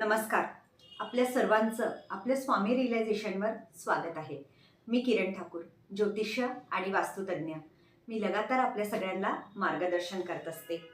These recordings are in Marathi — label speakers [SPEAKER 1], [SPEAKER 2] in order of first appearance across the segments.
[SPEAKER 1] नमस्कार. आपल्या सर्वांचं आपल्या स्वामी रिलायझेशनवर स्वागत आहे. मी किरण ठाकूर ज्योतिष्य आणि वास्तुतज्ञ. मी लगातार आपल्या सगळ्यांना मार्गदर्शन करत असते.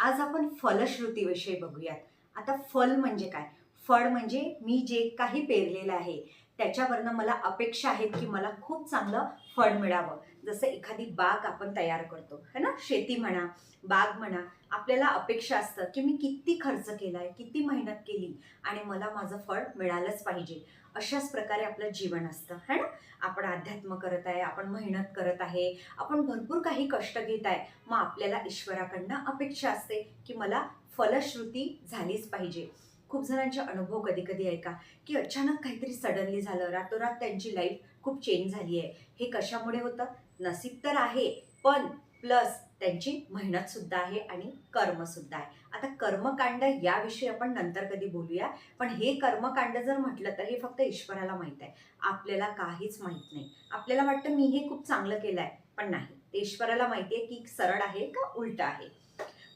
[SPEAKER 1] आज आपण फलश्रुतीविषयी बघूयात. आता फल म्हणजे काय? फळ म्हणजे मी जे काही पेरलेलं आहे त्याच्यावरनं मला अपेक्षा आहेत की मला खूप चांगलं फळ मिळावं. जसं एखादी बाग आपण तयार करतो है ना? शेती म्हणा बाग म्हणा आपल्याला अपेक्षा असतं की मी किती खर्च केलाय किती मेहनत केली आणि मला माझं फळ मिळालंच पाहिजे. अशाच प्रकारे आपलं जीवन असतं है ना? आपण अध्यात्म करत आहे आपण मेहनत करत आहे आपण भरपूर काही कष्ट घेत आहे मग आपल्याला ईश्वराकडनं अपेक्षा असते की मला फलश्रुती झालीच पाहिजे. खूप जणांचे अनुभव कधी कधी ऐका की? अचानक काहीतरी सडनली झालं रातोरात त्यांची लाईफ खूप चेंज झाली आहे. हे कशामुळे होतं? नसीब तर आहे पण प्लस त्यांची मेहनत सुद्धा आहे आणि कर्म सुद्धा आहे. आता कर्मकांड याविषयी आपण नंतर कधी बोलूया पण हे कर्मकांड जर म्हटलं तर हे फक्त ईश्वराला माहीत आहे. आपल्याला काहीच माहीत नाही. आपल्याला वाटतं मी हे खूप चांगलं केलं आहे पण नाही. ते ईश्वराला माहिती आहे की सरळ आहे का उलट आहे?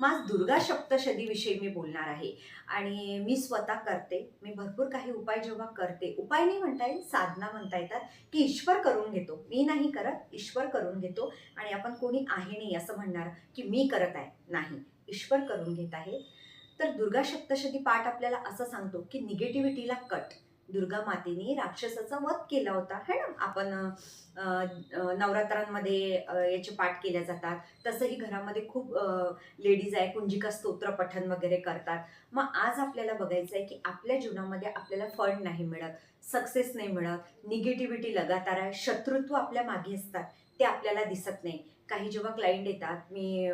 [SPEAKER 1] मग आज दुर्गा सप्तशतीविषयी मी बोलणार आहे. आणि मी स्वतः करते. मी भरपूर काही उपाय जेव्हा करते उपाय नाही म्हणता येईल साधना म्हणता येतात की ईश्वर करून घेतो. मी नाही करत ईश्वर करून घेतो. आणि आपण कोणी आहे नाही असं म्हणणार की मी करत आहे. नाही. ईश्वर करून घेत आहे. तर दुर्गा सप्तशती पाठ आपल्याला असं सांगतो की निगेटिव्हिटीला कट. दुर्गा मातेने राक्षसाचा वध केला होता है ना? आपण नवरात्रांमध्ये याचे पाठ केल्या जातात. तसंही घरामध्ये खूप लेडीज आहे कुंजिका स्तोत्र पठन वगैरे करतात. मग आज आपल्याला बघायचं आहे की आपल्या जीवनामध्ये आपल्याला फळ नाही मिळत सक्सेस नाही मिळत निगेटिव्हिटी लगातार आहे शत्रुत्व आपल्या मागे असतात ते आपल्याला दिसत नाही. काही जेव्हा क्लायंट येतात मी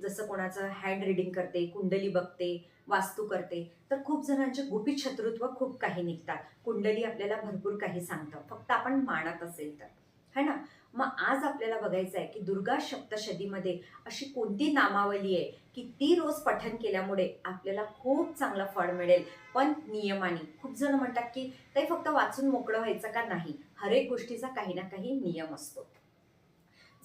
[SPEAKER 1] जसं कोणाचं हँड रिडिंग करते कुंडली बघते वास्तू करते. तर खूप जणांचे गुपित शत्रुत्व खूप काही निघतात. कुंडली आपल्याला भरपूर काही सांगतं. फक्त आपण मानत असेल तर. है ना? मग आज आपल्याला बघायचं आहे की दुर्गा सप्तशतीमध्ये अशी कोणती नामावली आहे की ती रोज पठन केल्यामुळे आपल्याला खूप चांगलं फळ मिळेल. पण नियमाने. खूप जण म्हणतात की ते फक्त वाचून मोकळं व्हायचं का नाही? हरेक गोष्टीचा काही ना काही नियम असतो.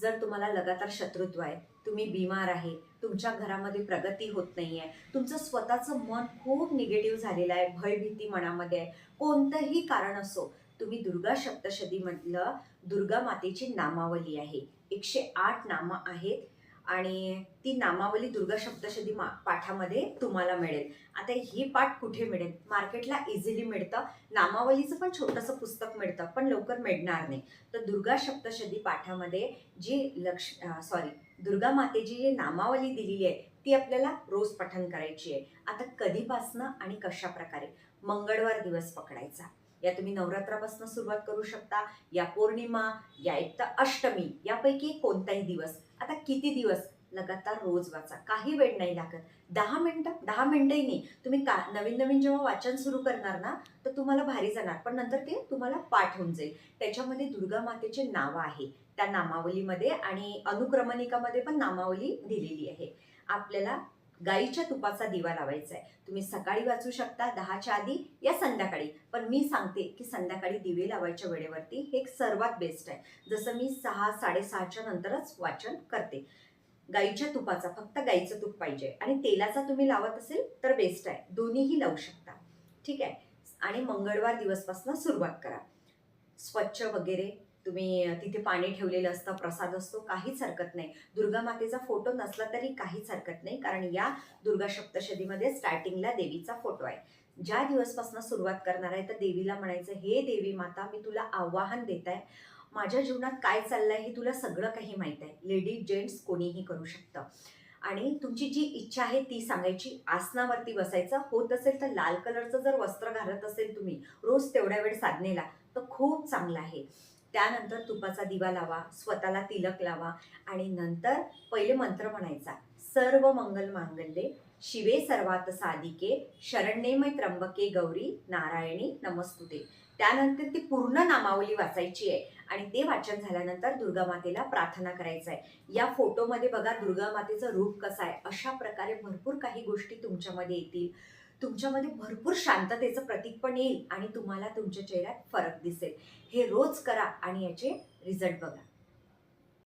[SPEAKER 1] जर तुम्हाला लगातार शत्रुत्व आहे तुम्ही बिमार आहे तुमच्या घरामध्ये प्रगती होत नाही आहे तुमचं स्वतःचं मन खूप निगेटिव्ह झालेलं आहे भयभीती मनामध्ये आहे कोणतंही कारण असो तुम्ही दुर्गा सप्तशतीमधलं दुर्गा मातेची नामावली आहे. एकशे आठ नामं आहेत. आणि ती नामावली दुर्गा सप्तशती मा पाठामध्ये तुम्हाला मिळेल. आता ही पाठ कुठे मिळेल? मार्केटला इझिली मिळतं. नामावलीचं पण छोटंसं पुस्तक मिळतं पण लवकर मिळणार नाही. तर दुर्गा सप्तशती पाठामध्ये जी लक्ष सॉरी दुर्गा मातेची जी नामावली दिलेली आहे ती आपल्याला रोज पठण करायची आहे. आता कधीपासनं आणि कशा प्रकारे मंगळवार दिवस पकडायचा. या तुम्ही नवरात्रापासून सुरुवात करू शकता. या पौर्णिमा या एक तर अष्टमी यापैकी कोणताही दिवस. आता किती दिवस? लगातार रोज वाचा. काही वेळ नाही लागत. दहा मिनटं? दहा मिनटंही नाही. तुम्ही का नवीन नवीन जेव्हा वाचन सुरू करणार ना तर तुम्हाला भारी जाणार. पण नंतर ते तुम्हाला पाठ होऊन जाईल. त्याच्यामध्ये दुर्गा मातेचे नावं आहे. त्या नामावलीमध्ये आणि अनुक्रमणिकामध्ये पण नामावली दिलेली आहे. आपल्याला गाईच्या तुपाचा दिवा लावायचा आहे तुम्ही सकाळी वाचू शकता दहाच्या आधी या संध्याकाळी. पण मी सांगते की संध्याकाळी दिवे लावायच्या वेळेवरती हे एक सर्वात बेस्ट आहे. जसं मी सहा साडेसहाच्या नंतरच वाचन करते. गाईच्या तुपाचा फक्त गाईचं तूप पाहिजे. आणि तेलाचा तुम्ही लावत असेल तर बेस्ट आहे. दोन्हीही लावू शकता. ठीक आहे? आणि मंगळवार दिवसपासून सुरुवात करा. स्वच्छ वगैरे तुम्ही तिथे पाणी ठेवलेलं असतं प्रसाद असतो काहीच हरकत नाही. दुर्गा मातेचा फोटो नसला तरी काहीच हरकत नाही कारण या दुर्गा सप्तशतीमध्ये स्टार्टिंगला देवीचा फोटो आहे. ज्या दिवसपासून सुरुवात करणार आहे तर देवीला म्हणायचं हे देवी माता मी तुला आव्हान देत आहे. माझ्या जीवनात काय चाललंय हे तुला सगळं काही माहीत आहे. लेडीज जेंट्स कोणीही करू शकतं. आणि तुमची जी इच्छा आहे ती सांगायची. आसनावरती बसायचं. होत असेल तर लाल कलरचं जर वस्त्र घालत असेल तुम्ही रोज तेवढ्या वेळ साधनेला तर खूप चांगलं आहे. त्यानंतर तुपाचा दिवा लावा स्वतःला तिलक लावा आणि नंतर पहिले मंत्र म्हणायचा सर्व मंगल मांगल्ये शिवे सर्वात साधिके शरण्येमय त्र्यंबके गौरी नारायणी नमस्तुते. त्यानंतर ती पूर्ण नामावली वाचायची आहे आणि ते वाचन झाल्यानंतर दुर्गा मातेला प्रार्थना करायचं आहे या फोटोमध्ये बघा दुर्गा मातेचं रूप कसं आहे. अशा प्रकारे भरपूर काही गोष्टी तुमच्यामध्ये येतील. तुमच्यामध्ये भरपूर शांततेचं प्रतीक पण येईल आणि तुम्हाला तुमच्या चेहऱ्यात फरक दिसेल. हे रोज करा आणि याचे रिझल्ट बघा.